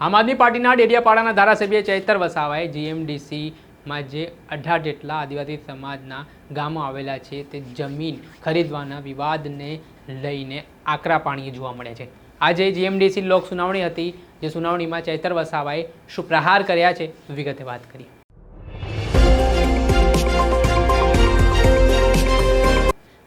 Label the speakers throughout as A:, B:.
A: આમ આદમી પાર્ટીના ડેડિયાપાડાના ધારાસભ્ય ચૈતર વસાવાએ જીએમડીસીમાં જે અઢાર જેટલા આદિવાસી સમાજના ગામો આવેલા છે, તે જમીન ખરીદવાના વિવાદને લઈને આકરા પાણીએ જોવા મળે છે. આજે જીએમડીસી લોક સુનાવણી હતી, જે સુનાવણીમાં ચૈતર વસાવાએ શું પ્રહાર કર્યા છે, વિગતે વાત કરી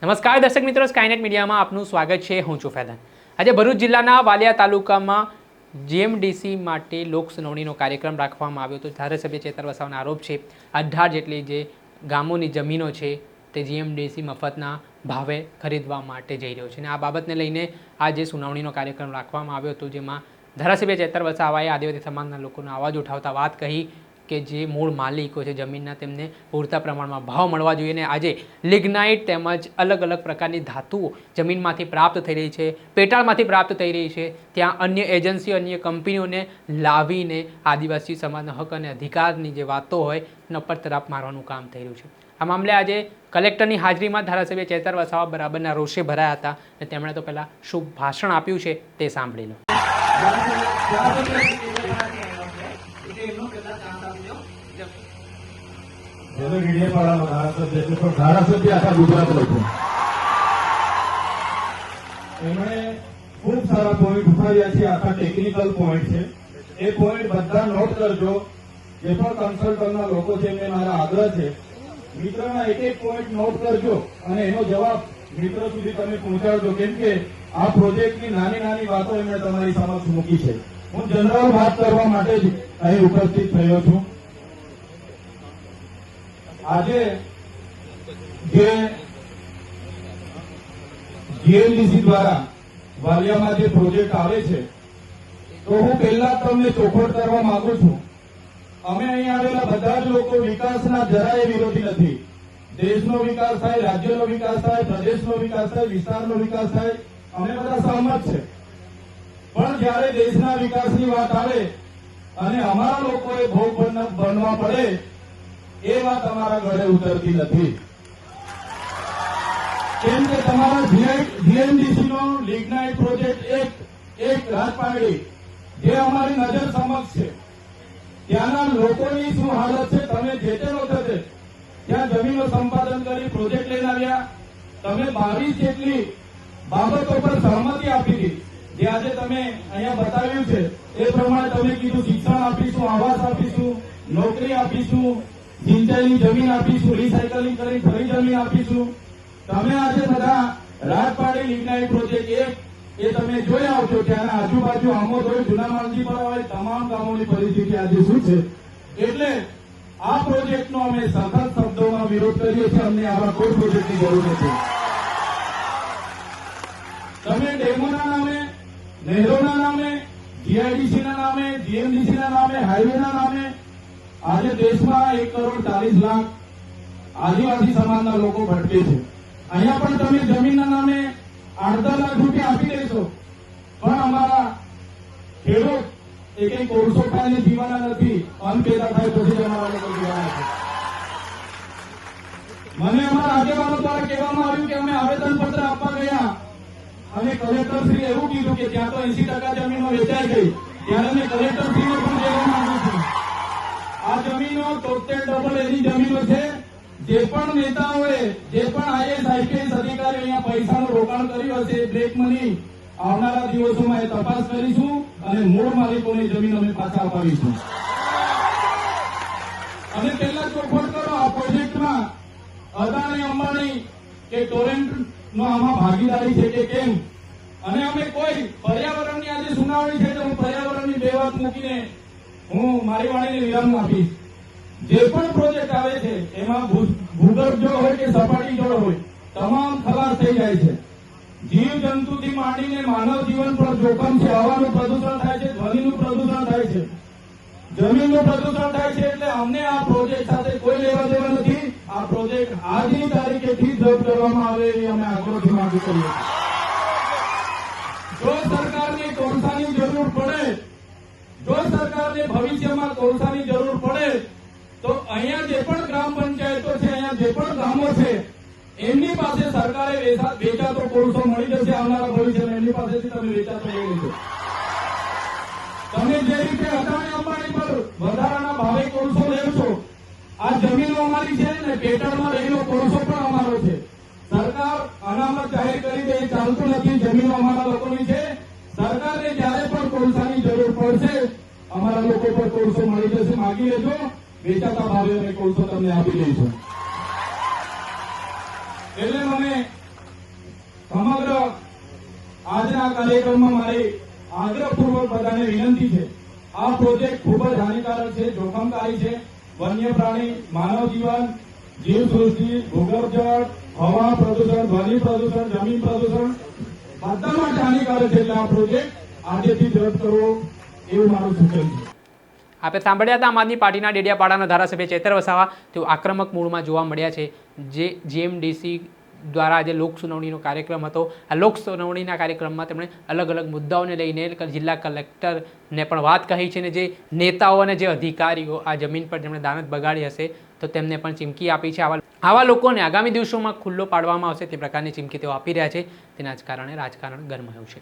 A: નમસ્કાર દર્શક મિત્રો સ્કાયનેટ મીડિયામાં આપનું સ્વાગત છે. હું છું ફેદન. આજે ભરૂચ જિલ્લાના વાલિયા તાલુકામાં જીએમડીસી માટે લોકસુનાવણીનો કાર્યક્રમ રાખવામાં આવ્યો હતો. ધારાસભ્ય ચેતર વસાવાનો આરોપ છે, અઢાર જેટલી જે ગામોની જમીનો છે તે જીએમડીસી મફતના ભાવે ખરીદવા માટે જઈ રહ્યો છે. અને આ બાબતને લઈને આ જે સુનાવણીનો કાર્યક્રમ રાખવામાં આવ્યો હતો, જેમાં ધારાસભ્ય ચેતર વસાવાએ આદિવાસી સમાજના લોકોનો અવાજ ઉઠાવતા વાત કહી કે જે મૂળ માલિકો છે જમીનના, તેમને પૂરતા પ્રમાણમાં ભાવ મળવા જોઈએ અને આજે લિગ્નાઇટ તેમજ અલગ અલગ પ્રકારની ધાતુઓ જમીનમાંથી પ્રાપ્ત થઈ રહી છે, પેટાળમાંથી પ્રાપ્ત થઈ રહી છે. ત્યાં અન્ય એજન્સીઓ અન્ય કંપનીઓને લાવીને આદિવાસી સમાજના હક અને અધિકારની જે વાતો હોય, એના પર તરાપ મારવાનું કામ થઈ રહ્યું છે. આ મામલે આજે કલેક્ટરની હાજરીમાં ધારાસભ્ય ચેતર વસાવા બરાબરના રોષે ભરાયા હતા અને તેમણે તો પહેલાં શું ભાષણ આપ્યું છે તે સાંભળી લો.
B: જેનો ડીડેપાડાનો ધારાસભ્ય છે, પણ ધારાસભ્ય આખા એમણે ખૂબ સારા પોઈન્ટ ઉઠાવ્યા છે, આખા ટેકનિકલ પોઈન્ટ છે. એ પોઈન્ટ બધા નોટ કરજો. જે પણ કન્સલ્ટન્ટના લોકો છે, એમને મારા આગ્રહ છે. મિત્રના એક એક પોઈન્ટ નોટ કરજો અને એનો જવાબ મિત્રો સુધી તમે પહોંચાડજો. કેમ કે આ પ્રોજેક્ટની નાની નાની વાતો એમણે તમારી સમક્ષ મૂકી છે. હું જનરલ વાત કરવા માટે જ અહીં ઉપસ્થિત થયો છું. આજે જે જીએલડીસી દ્વારા વાલિયામાં જે પ્રોજેક્ટ આવે છે, તો હું પહેલા તમને ચોખવટ કરવા માંગુ છું. અમે અહીં આવેલા બધા જ લોકો વિકાસના જરાય વિરોધી નથી. દેશનો વિકાસ થાય, રાજ્યનો વિકાસ થાય, પ્રદેશનો વિકાસ થાય, વિસ્તારનો વિકાસ થાય, અમે બધા સહમત છે. પણ જ્યારે દેશના વિકાસની વાત આવે, અને અમારા લોકોએ ભોગ બન- બનવા પડે એ વાત અમારા ઘરે ઉતરતી નથી. કેમ કે તમારા જીએમડીસીનો લિગ્નાઇટ પ્રોજેક્ટ એક એક રાજપારડી જે અમારી નજર સમક્ષ છે. ત્યાંના લોકોની શું હાલત છે, તમે જે તે વખતે ત્યાં જમીનો સંપાદન કરી પ્રોજેક્ટ લઈને આવ્યા. તમે બાવીસ જેટલી બાબતો પર સહમતિ આપી હતી જે આજે તમે અહીંયા બતાવ્યું છે, એ પ્રમાણે તમે કીધું, શિક્ષણ આપીશું, આવાસ આપીશું, નોકરી આપીશું સિંચાઈની જમીન આપીશું રિસાયકલિંગ કરી ફરી જમીન આપીશું. તમે આજે બધા રાજપાડી પ્રોજેક્ટ એક એ તમે જોઈ આવશો કે આના આજુબાજુ આમોદ હોય જૂના માલજી પર હોય તમામ ગામોની પરિસ્થિતિ આજે શું છે? એટલે આ પ્રોજેક્ટનો અમે સખત શબ્દોમાં વિરોધ કરીએ છીએ, અમને આવા કોઈ પ્રોજેક્ટની જરૂર નથી. તમે ડેમોના નામે, નહેરોના નામે જીઆઈડીસીના નામે જીએમડીસીના નામે હાઈવેના નામે આજે દેશમાં એક કરોડ ચાલીસ લાખ આદિવાસી સમાજના લોકો ભટકે છે. અહીંયા પણ તમે જમીનના નામે અડધા લાખ રૂપિયા આપી દેશો. પણ અમારા ખેડૂત એ કઈ કોરસો ખાઈને જીવાના નથી. અન્ન પેદા થાય પછી અમારા લોકો જીવાના છે. મને અમારા આગેવાનો દ્વારા કહેવામાં આવ્યું કે અમે આવેદન પત્ર આપવા ગયા. અને કલેક્ટર શ્રી એવું કીધું કે ત્યાં તો એસી ટકા જમીનો વેચાઈ ગઈ. ત્યારે અમે કલેક્ટર શ્રીને પણ કહેવા માંગુ છું આ જમીનો તોતેર ડબલ એની જમીનો છે. જે પણ નેતાઓએ, જે પણ આઈએસ આઈપીએસ અધિકારી અહીંયા પૈસાનું રોકાણ કર્યું હશે બ્રેક મની આવનારા દિવસોમાં એ તપાસ કરીશું અને મૂળ માલિકોની જમીન અમે પાછા અપાવીશું. અને પહેલા ચોખવટ કરો, આ પ્રોજેક્ટમાં અદાણી, અંબાણી કે ટોરેન્ટ નો આમાં ભાગીદારી છે કે કેમ? અને અમે કોઈ પર્યાવરણની આજે સુનાવણી છે તો હું પર્યાવરણની બે વાત મૂકીને હું મારી વાણીને વિરામ આપીશ. જે પણ પ્રોજેક્ટ આવે છે, એમાં ભૂગર્ભ જળ હોય કે સપાટી જળ હોય, તમામ ખલાસ થઈ જાય છે. જીવ જંતુથી માંડીને માનવ જીવન પર જોખમ છે, હવાનું પ્રદૂષણ થાય છે, ધ્વનિનું પ્રદૂષણ થાય છે. જમીનનું પ્રદૂષણ થાય છે, એટલે અમને આ પ્રોજેક્ટ સાથે કોઈ લેવા દેવા નથી. આ પ્રોજેક્ટ આજની તારીખેથી જ કરવામાં આવે એવી અમે આગ્રહથી માંગ કરીએ જો સરકારને જો સરકારને ભવિષ્યમાં કોલસાની જરૂર પડે, તો અહીંયા જે પણ ગ્રામ પંચાયતો છે, અહીંયા જે પણ ગામો છે, એમની પાસે સરકારે વેચાતો કોલસો મળી જશે આવનારા ભવિષ્યમાં. એમની પાસેથી તમે વેચાતો લઈ લેજો. તમે જે રીતે અદાણી અંબાણી પર વધારાના ભાવે કોલસો લેવ આ જમીનો અમારી છે ને પેટર્નમાં રહેલો કોલસો પણ અમારો છે. સરકાર અનામત જાહેર કરી દે ચાલતું નથી, જમીનો અમારા લોકોની છે. સરકારને જ્યારે પણ કોલસાની જરૂર પડશે અમારા લોકો પર કોળસો મળી જશે, માગી લેજો. વેચાતા ભાવે અમે કોળસો તમને આપી દઈશું. એટલે મને સમગ્ર આજના કાર્યક્રમમાં મારી આગ્રહપૂર્વક બધાને વિનંતી છે. આ પ્રોજેક્ટ ખૂબ જ હાનિકારક છે, જોખમકારી છે. વન્ય પ્રાણી, માનવ જીવન જીવસૃષ્ટિ ભૂગર્ભ જળ હવા પ્રદૂષણ, ધ્વનિ પ્રદૂષણ, જમીન પ્રદૂષણ, બધા માટે હાનિકારક છે. એટલે આ પ્રોજેક્ટ આજેથી જ રદ કરવો. એવું મારું સૂચન છે
A: આપણે સાંભળ્યા હતા આમ આદમી પાર્ટીના ડેડિયાપાડાના ધારાસભ્ય ચેતર વસાવા. તેઓ આક્રમક મૂળમાં જોવા મળ્યા છે જે જીએમડીસી દ્વારા આજે લોક સુનાવણીનો કાર્યક્રમ હતો. આ લોક સુનાવણીના કાર્યક્રમમાં તેમણે અલગ અલગ મુદ્દાઓને લઈને જિલ્લા કલેક્ટરને પણ વાત કહી છે ને જે નેતાઓ અને જે અધિકારીઓ આ જમીન પર જેમણે દાનત બગાડી હશે તો તેમને પણ ચીમકી આપી છે. આવા આવા લોકોને આગામી દિવસોમાં ખુલ્લો પાડવામાં આવશે તે પ્રકારની ચીમકી તેઓ આપી રહ્યા છે. તેના જ કારણે રાજકારણ ગરમાયું છે.